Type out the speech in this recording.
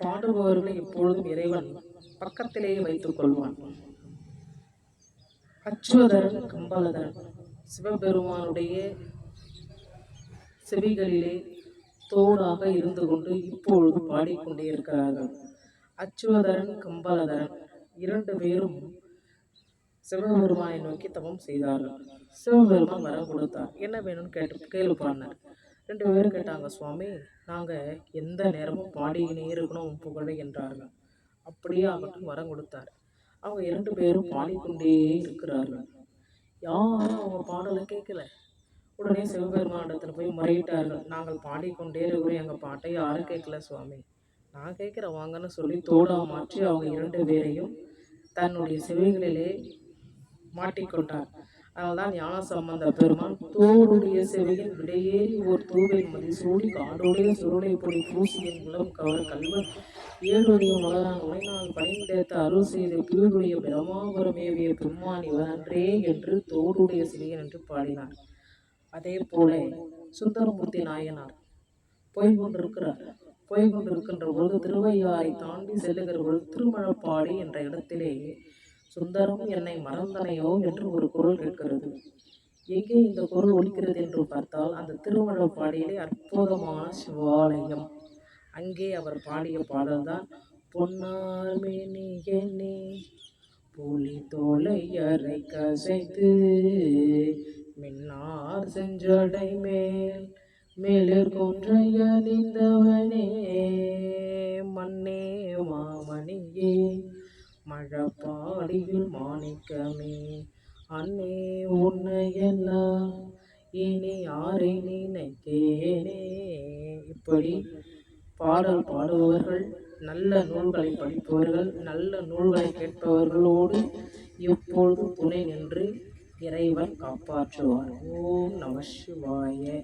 பாடுபவர்களை எப்பொழுதும் இறைவன் பக்கத்திலேயே வைத்துக் கொள்வான். அச்சுவதரன் கம்பலதரன் சிவபெருமானுடைய செவிகளிலே தோடாக இருந்து கொண்டு இப்பொழுது பாடிக்கொண்டே இருக்கிறார்கள். அச்சுவதரன் கம்பளதரன் இரண்டு பேரும் சிவபெருமானை நோக்கி தவம் செய்தார்கள். சிவபெருமான் வரம் கொடுத்தார். என்ன வேணும்னு கேட்டு கேள்வி பண்ணார் ரெண்டு பேரும் கேட்டாங்க சுவாமி நாங்கள் எந்த நேரமும் பாடிக்கினே இருக்கணும் புகழை என்றார்கள். அப்படியே ஆகட்டும் வரம் கொடுத்தார். அவங்க இரண்டு பேரும் பாடிக்கொண்டே இருக்கிறார்கள். யாரும் அவங்க பாடலை கேட்கல. உடனே சிவபெருமானிடத்தில் போய் முறையிட்டார்கள். நாங்கள் பாடிக்கொண்டே இருக்கிறோம் எங்கள் பாட்டை யாரும் கேட்கல சுவாமி. நான் கேட்குறேன் வாங்கன்னு சொல்லி தோடா மாற்றி அவங்க இரண்டு பேரையும் தன்னுடைய செவிகளிலே மாட்டிக்கொண்டார். அதனால்தான் ஞான சம்பந்த பெருமான் தோடுடைய செவியின் விடையேறி ஓர் தூவை மதி சூடி காடோடைய சுருளை பொடி பூசியின் குலம் கவர் கல்வன். ஏழுடைய மலரான் உடைநாள் பணிந்தேத்த அருள் செய்த கீழுடைய பிரமாபுரம் ஏவிய பெருமான் இவனன்றே என்று தோடுடைய சிறியன் என்று பாடினார் அதே போல சுந்தரமூர்த்தி நாயனார் போய் கொண்டிருக்கிறார். போய் கொண்டிருக்கின்ற பொழுது திருவையாறை தாண்டி செல்லுகிற பொழுது திருமழப்பாடி என்ற இடத்திலே சுந்தரம் என்னை மறந்தனையோ என்று ஒரு குரல் கேட்கிறது. எங்கே இந்த குரல் ஒலிக்கிறது என்று பார்த்தால் அந்த திருமழப்பாடியிலே அற்புதமான சிவாலயம். அங்கே அவர் பாடிய பாடல்தான் பொன்னார் மேனியனே புலி தோலை அரை கசைத்து மின்னார் செஞ்சடை மேல் மேலிற் கொன்றையணிந்தவனே மண்ணே மாமணியே மழப்பாடியில் மாணிக்கமே. அன்னே உன்னையெல்லாம் இனி யாரை நினைத்தேனே? இப்படி பாடல் பாடுபவர்கள் நல்ல நூல்களை படிப்பவர்கள் நல்ல நூல்களை கேட்பவர்களோடு எப்பொழுதும் துணை நின்று இறைவன் காப்பாற்றுவார் ஓம் நம சிவாய.